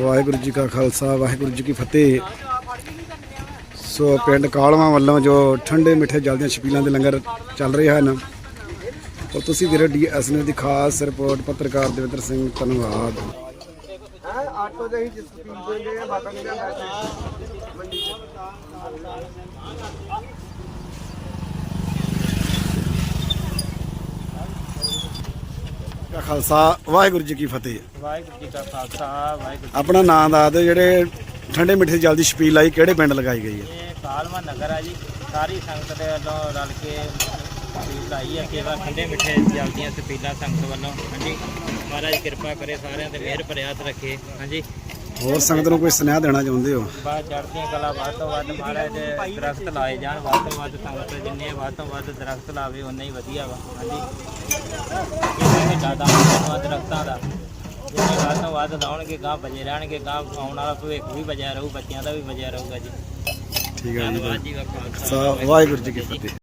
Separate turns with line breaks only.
ਵਾਹਿਗੁਰੂ ਜੀ ਕਾ ਖਾਲਸਾ, ਵਾਹਿਗੁਰੂ ਜੀ ਕੀ ਫਤਿਹ। ਸੋ ਪਿੰਡ ਕਾਲਵਾ ਵੱਲੋਂ ਜੋ ਠੰਡੇ ਮਿੱਠੇ ਜਲ ਦੀਆਂ ਛਪੀਲਾਂ ਦੇ ਲੰਗਰ ਚੱਲ ਰਹੇ ਹਨ ਔਰ ਤੁਸੀਂ ਵੀਰੋ ਡੀਐਸ ਨੇ ਦੀ ਖਾਸ ਰਿਪੋਰਟ ਪੱਤਰਕਾਰ ਦੇਵਿੰਦਰ ਸਿੰਘ ਧੰਨਵਾਦ।
ਆਟੋ ਦੇ ਹੀ ਜਿਸ ਸਪੀਡ ਦੇ ਨੇ ਨਹੀਂ ਜਾਂਦਾ
ਕਾ ਖਾਲਸਾ ਵਾਹਿਗੁਰੂ ਜੀ ਕੀ ਫਤਿਹ।
ਵਾਹਿਗੁਰੂ ਜੀ ਕਾ ਖਾਲਸਾ ਵਾਹਿਗੁਰੂ
ਆਪਣਾ ਨਾਮ ਦੱਸ ਦਿਓ ਜਿਹੜੇ ਠੰਡੇ ਮਿੱਠੇ ਜਲ ਦੀ ਛਪੀਲ ਕਿਹੜੇ ਪਿੰਡ ਲਗਾਈ ਗਈ ਹੈ?
ਇਹ ਕਾਲਵਾ ਨਗਰ ਆ ਜੀ। ਸਾਰੀ ਸੰਗਤ ਦੇ ਵੱਲੋਂ ਰਲ ਕੇ ਲਾਈ ਹੈ ਸੇਵਾ ਠੰਡੇ ਮਿੱਠੇ ਜਲਦੀਆਂ ਸਪੀਲਾਂ ਸੰਗਤ ਵੱਲੋਂ। ਹਾਂਜੀ ਮਹਾਰਾਜ ਕਿਰਪਾ ਕਰੇ ਸਾਰਿਆਂ ਤੇ ਮਿਹਰ ਭਰਿਆਤ ਰੱਖੇ। ਹਾਂਜੀ।
ਹੋਰ ਸੰਗਤ ਨੂੰ ਕੋਈ ਸੁਨੇਹਾ ਦੇਣਾ ਚਾਹੁੰਦੇ ਹੋ?
ਬਾਅਦ ਚੜ੍ਹਦੀਆਂ ਕਲਾ ਵੱਧ ਤੋਂ ਵੱਧ ਮਹਾਰਾਜ ਦੇ ਦਰਖਤ ਲਾਏ ਜਾਣ ਵੱਧ ਤੋਂ ਵੱਧ ਸੰਗਤ ਜਿੰਨੇ ਵੱਧ ਤੋਂ ਵੱਧ ਦਰਖਤ ਲਾਵੇ ਉਨਾ ਹੀ ਵਧੀਆ ਵਾ। ਹਾਂਜੀ। ਜ਼ਿਆਦਾ ਦਰਖਤਾਂ ਦਾ। ਜਿੰਨੇ ਵੱਧ ਤੋਂ ਵੱਧ ਲਾਉਣਗੇ ਗਾਂ ਬਜੇ ਰਹਿਣਗੇ ਗਾਂ ਆਉਣ ਵਾਲਾ ਭਵਿੱਖ ਵੀ ਬਜਿਆ ਰਹੂ ਬੱਚਿਆਂ ਦਾ ਵੀ ਬਜਿਆ ਰਹੂਗਾ ਜੀ।
ਠੀਕ ਹੈ ਜੀ।
ਧੰਨਵਾਦ ਜੀ ਦਾ ਖਾਲਸਾ।
ਸਾ ਵਾਹਿਗੁਰੂ ਜੀ ਕੀ ਫਤਿਹ।